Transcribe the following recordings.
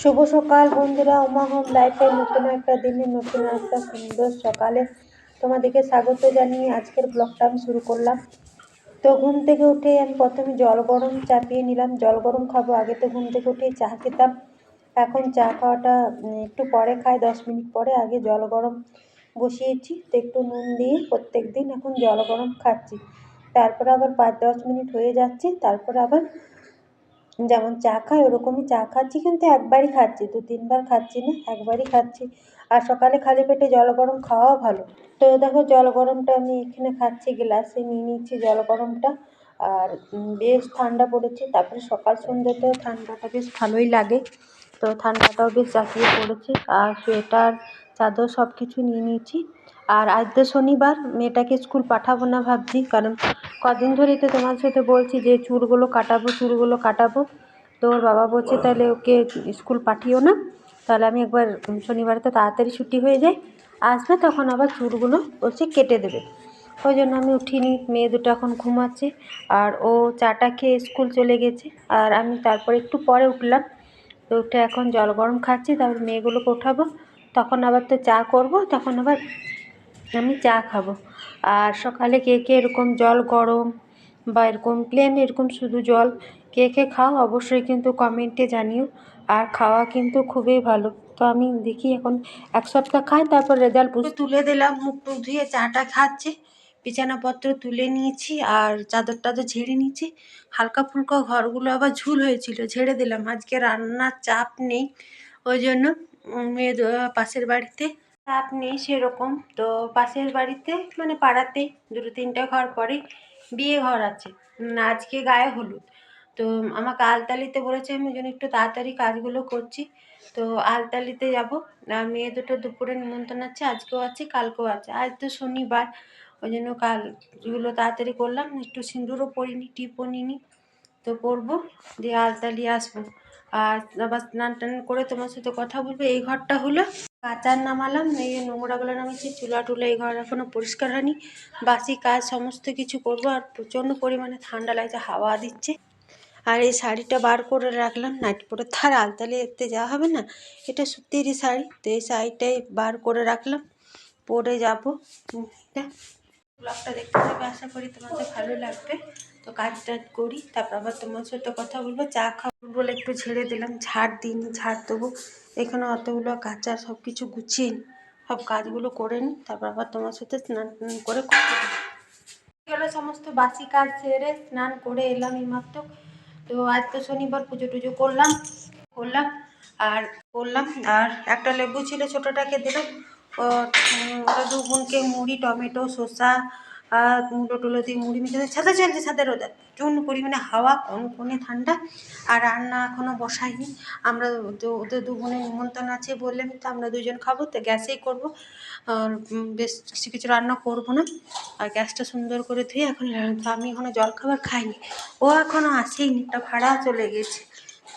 শুভ সকাল বন্ধুরা, উমা হোম লাইফের নতুন একটা দিনে নতুন একটা সুন্দর সকালে তোমাদেরকে স্বাগত জানিয়ে আজকের ব্লগটা আমি শুরু করলাম। তো ঘুম থেকে উঠে আমি প্রথমে জল গরম চাপিয়ে নিলাম। জল গরম খাব, আগে তো ঘুম থেকে উঠে চা খেতাম। এখন চা খাওয়াটা একটু পরে খাই, দশ মিনিট পরে আগে জল গরম বসিয়েছি। তো একটু নুন দিয়ে প্রত্যেক দিন এখন জল গরম খাচ্ছি। তারপরে আবার পাঁচ দশ মিনিট হয়ে যাচ্ছে, তারপরে আবার যেমন চা খাই, ওরকমই চা খাচ্ছি, কিন্তু একবারই খাচ্ছি, দু তিনবার খাচ্ছি না, একবারই খাচ্ছি। আর সকালে খালি পেটে জল গরম খাওয়াও ভালো। তো দেখো জল গরমটা আমি এখানে খাচ্ছি, গ্লাসে নিয়ে নিচ্ছি জল গরমটা। আর বেশ ঠান্ডা পড়েছে, তারপরে সকাল সন্ধ্যেতেও ঠান্ডাটা বেশ ভালোই লাগে। তো ঠান্ডাটাও বেশ জাঁকিয়ে পড়েছে। আর সোয়েটার, চাদর সব কিছু নিয়ে নিয়েছি। আর আজ তো শনিবার, মেয়েটাকে স্কুল পাঠাবো না ভাবছি, কারণ কদিন ধরেই তো তোমার সাথে বলছি যে চুলগুলো কাটাবো চুলগুলো কাটাবো। তো ওর বাবা বলছে তাহলে ওকে স্কুল পাঠিও না, তাহলে আমি একবার শনিবারে তো তাড়াতাড়ি ছুটি হয়ে যায়, আসবে তখন আবার চুলগুলো বলছে কেটে দেবে। ওই জন্য আমি উঠিনি, মেয়ে দুটো এখন ঘুমাচ্ছে, আর ও চাটা খেয়ে স্কুল চলে গেছে, আর আমি তারপরে একটু পরে উঠলাম। তো উঠে এখন জল গরম খাচ্ছি, তারপর মেয়েগুলোকে ওঠাবো, তখন আবার তো চা করব, তখন আবার আমি চা খাব। আর সকালে কে কে এরকম জল গরম বা এরকম প্লেন এরকম শুধু জল কে কে খাও অবশ্যই কিন্তু কমেন্টে জানিও। আর খাওয়া কিন্তু খুবই ভালো। তো আমি দেখি এখন এক সপ্তাহ খাই তারপর রেজাল্ট বুঝে তুলে দিলাম মুখ টুক ধুয়ে চাটা খাচ্ছে। বিছানাপত্র তুলে নিয়েছি আর চাদর টাদর ঝেড়ে নিয়েছি। হালকা ফুলকা ঘরগুলো আবার ঝুল হয়েছিল ঝেড়ে দিলাম। আজকে রান্নার চাপ নেই। ওই জন্য মেয়ে পাশের বাড়িতে চাপ নেই সেরকম। তো পাশের বাড়িতে মানে পাড়াতে দুটো তিনটে ঘর পরেই বিয়ে ঘর আছে। আজকে গায়ে হলুদ। তো আমাকে আলতালিতে বলেছে, আমি জন্য একটু তাড়াতাড়ি কাজগুলো করছি। তো আলতালিতে যাব। আর মেয়ে দুটো দুপুরে নিমন্ত্রণ আছে, আজকেও আছে, কালকেও আছে। আজ তো শনিবার, ওই জন্য কালগুলো তাড়াতাড়ি করলাম। একটু সিঁদুরও পরিনি, টিপও নিইনি। তো পরবো, দিয়ে আলতালি আসব। আর আবার স্নান টান করে তোমার সাথে কথা বলব। এই ঘরটা হলো কাচার নামালাম, এই নোংরাগুলো নামিয়েছি, চুলা টুলা, এই ঘর এখনও পরিষ্কার হয়নি। বাসি কাজ, সমস্ত কিছু করব আর প্রচণ্ড পরিমাণে ঠান্ডা লাগছে, হাওয়া দিচ্ছে। আর এই শাড়িটা বার করে রাখলাম, নাইট পরে তার আলতালে এতে যাওয়া হবে না। এটা সুতিরই শাড়ি, তো এই শাড়িটাই বার করে রাখলাম, পরে যাব। এটা। ব্লগটা দেখতে থাকবে আশা করি তোমাদের ভালো লাগবে। তো কাজ টাজ করি, তারপর আবার তোমার সাথে কথা বলব, চা খাব। বলে একটু ছেড়ে দিলাম ঝাড় দিইনি ঝাড় দেবো এখানে অতগুলো কাঁচা সব কিছু গুছিয়ে সব কাজগুলো করে নিই তারপর আবার তোমার সাথে স্নান টান করে গেল সমস্ত বাসি কাজ সেরে স্নান করে এলাম এইমাত্র তো আজ তো শনিবার, পুজো টুজো করলাম করলাম, আর করলাম, আর একটা লেবু ছিল ছোটোটাকে দিলাম। ওরা দু বোনকে মুড়ি, টমেটো, শসা আর মুলো টুলো দিয়ে মুড়ি মিশিয়ে ছাদে চলছে, ছাদে রোদে। প্রচণ্ড পরিমাণে হাওয়া কনকনে ঠান্ডা। আর রান্না এখনও বসাইনি আমরা তো ওদের দু বোনের নিমন্ত্রণ আছে বললাম তো আমরা দুজন খাব, তো গ্যাসেই করব। আর বেশ কিছু কিছু রান্না করব না। আর গ্যাসটা সুন্দর করে ধুয়ে এখন আমি এখনও জল খাবার খাইনি। ও এখনও আসেইনি, একটা ভাড়া চলে গেছে।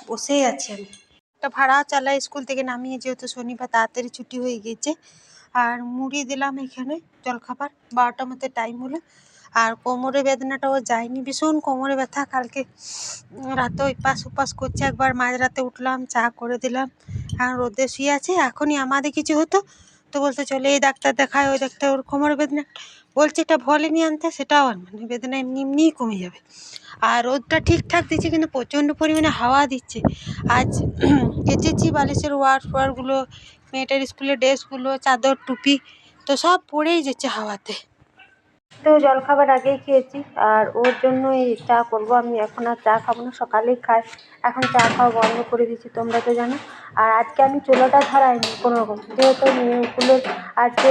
বসেই আছি আমি। একটা ভাড়া চালাই স্কুল থেকে নামিয়ে, যেহেতু শনিবার তাড়াতাড়ি ছুটি হয়ে গেছে। আর মুড়ি দিলাম এখানে জলখাবার, বারোটার মধ্যে টাইম হলো। আর কোমরে বেদনাটাও যায়নি, ভীষণ কোমরে ব্যথা। কালকে রাতে ওইপাশ উপাস করছে, একবার মাঝরাতে উঠলাম, চা করে দিলাম। আর রোদে শুয়ে আছে, এখনই আমাদের কিছু হতো তো বলতে চলে এই ডাক্তার দেখায়, ওই ডাক্তার ওর কোমরে বেদনা। বলছে, এটা ভলে নিয়ে আনতে, সেটাও আনবে না বেদনা এমনি এমনিই কমে যাবে। আর রোদটা ঠিকঠাক দিচ্ছে কিন্তু প্রচণ্ড পরিমাণে হাওয়া দিচ্ছে। আজ কেচেছি বালিশের ওয়ার ফোয়ারগুলো, মেয়েটার স্কুলের ড্রেসগুলো, চাদর, টুপি, তো সব পড়েই যাচ্ছে হাওয়াতে। তো জলখাবার আগেই খেয়েছি, আর ওর জন্য এই চা করব। আমি এখন আর চা খাব না, সকালেই খাই। এখন চা খাওয়া বন্ধ করে দিয়েছি, তোমরা তো জানো। আর আজকে আমি চুলোটা ধরাইনি কোনো রকম যেহেতু মেয়েগুলোর আজকে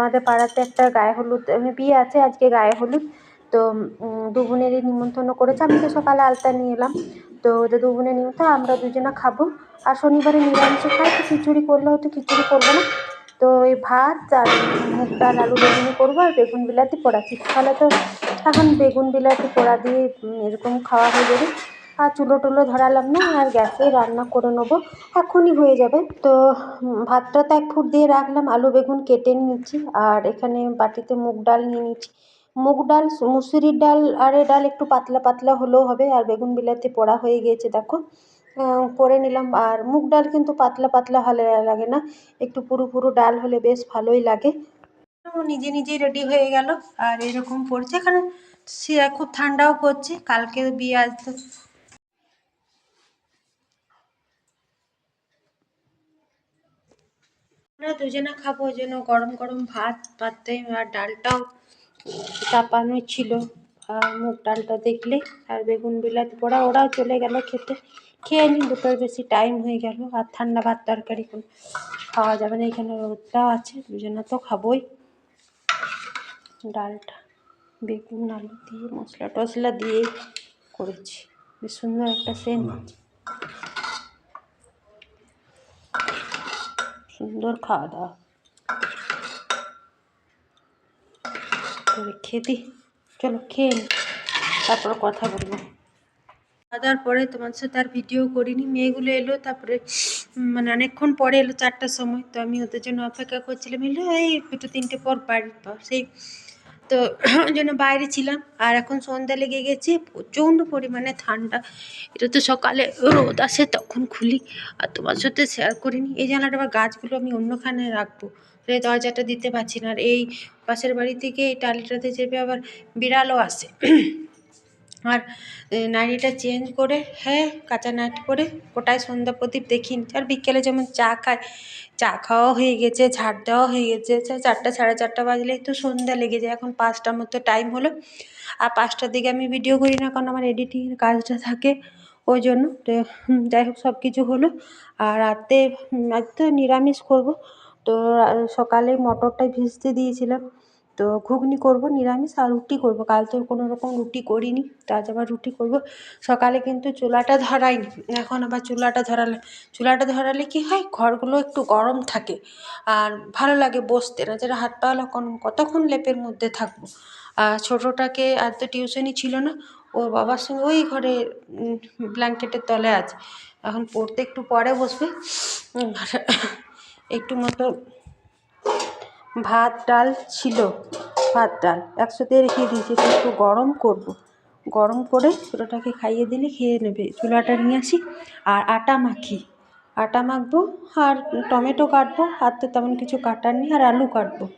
আমাদের পাড়াতে একটা গায়ে হলুদ মানে বিয়ে আছে আজকে গায়ে হলুদ। তো দু বোনেরই নিমন্ত্রণ করেছে। আমি তো সকালে আলতা নিয়ে এলাম। তো ওদের দু বোনের নিমন্ত্রণ, আমরা দুজনে খাব। আর শনিবারে নিরামিষ খাই, তো খিচুড়ি করলে হয়তো খিচুড়ি করব না। তো এই ভাত আর মুগ ডাল আলু বেগুনি করব আর বেগুন বিলাতি পোড়া। শীতকালে তো এখন বেগুন বিলাতি পোড়া দিয়ে এরকম খাওয়া হয়ে যাবে। আর চুলো টুলো ধরালাম না, আর গ্যাসে রান্না করে নেব। এখনই হয়ে যাবে। তো ভাতটা তো এক ফুট দিয়ে রাখলাম, আলু বেগুন কেটে নিয়েছি। আর এখানে বাটিতে মুগ ডাল নিয়ে নিচ্ছি মুগ ডাল, মুসুরির ডাল, আর এ ডাল একটু পাতলা পাতলা হলেও হবে। আর বেগুন বিলাতি পোড়া হয়ে গিয়েছে, দেখো। করে নিলাম। আর মুগ ডাল কিন্তু পাতলা পাতলা হলে লাগে না। একটু পুরো পুরো ডাল হলে বেশ ভালোই লাগে। নিজে নিজেই রেডি হয়ে গেল। আর এরকম পড়ছে কারণ সে খুব ঠান্ডাও করছে। কালকে বিয়ে আসতো আমরা দুজনে খাব। ওই জন্য গরম গরম ভাত, পাতে আর ডালটাও চাপানো ছিল। আর মুগ ডালটা দেখলে। আর বেগুন বিলাতি পোড়া ওরাও চলে গেল খেতে। খেয়ে নি দুটোর বেশি টাইম হয়ে গেল। আর ঠান্ডা ভাত তরকারি কোনো খাওয়া যাবে না এখানে রোদটাও আছে দুজনে তো খাবোই। ডালটা বেগুন আলু দিয়ে মশলা টশলা দিয়ে করেছি। বেশ সুন্দর একটা সেন্ট। সুন্দর খাওয়া দাওয়া। করে খেতে চলো খেয়ে তারপর কথা বলব। দাওয়ার পরে তোমার সাথে আর ভিডিও করিনি। মেয়েগুলো এলো, তারপরে মানে অনেকক্ষণ পরে এলো চারটার সময়। তো আমি ওদের জন্য অপেক্ষা করছিলাম, এলো, এই, দুটো তিনটে পর বাড়ির পর সেই, তো ওই জন্য বাইরে ছিলাম। আর এখন সন্ধ্যা লেগে গেছে, প্রচণ্ড পরিমাণে ঠান্ডা। এটা তো সকালে রোদ আসে, তখন খুলি। আর তোমার সাথে শেয়ার করিনি। এই জানলাটা আবার গাছগুলো আমি অন্যখানে রাখব। এই দরজাটা দিতে পারছি না। আর এই পাশের বাড়ি থেকে এই টালিটাতে চেপে আবার বিড়ালও আসে। আর নাইটিটা চেঞ্জ করে হ্যাঁ কাঁচা নাইটি করে ওটাই সন্ধ্যা প্রদীপ দেখিনি আর বিকেলে যেমন চা খায়, চা খাওয়া হয়ে গেছে, ঝাড় দেওয়া হয়ে গেছে চারটা, সাড়ে চারটা বাজলেই তো সন্ধ্যা লেগে যায়, এখন পাঁচটার মতো টাইম হলো। আর পাঁচটার দিকে আমি ভিডিও করি না, কারণ আমার এডিটিংয়ের কাজটা থাকে, ওই জন্য। যাই হোক সব কিছু হলো। আর রাতে তো নিরামিষ করব। তো সকালে মটরটাই ভিজতে দিয়েছিলাম। তো ঘুগনি করব, নিরামিষ আর রুটি করব। কাল তো কোনো রকম রুটি করিনি, তো আজ আবার রুটি করব। সকালে কিন্তু চুলাটা ধরাইনি, এখন আবার চুলাটা ধরালে চুলাটা ধরালে কি হয়? ঘরগুলো একটু গরম থাকে আর ভালো লাগে বসতে। না যেটা হাত পা কতক্ষণ লেপের মধ্যে থাকব? আর ছোটোটাকে আর তো টিউশনই ছিল না ওর বাবার সঙ্গে ওই ঘরে ব্ল্যাঙ্কেটের তলে আছে। এখন পড়তে একটু পরে বসবে একটু মতো ভাত, ডাল ছিল, ভাত, ডাল। একসাথে রেখে দিয়েছি, এটা একটু গরম করব। গরম করে ছোটোটাকে খাইয়ে দিলে খেয়ে নেবে। চুলাটা নিয়ে আসি। আর আটা মাখি। আটা মাখবো, আর টমেটো কাটবো আর তো তেমন কিছু কাটার নেই, আর আলু কাটবো।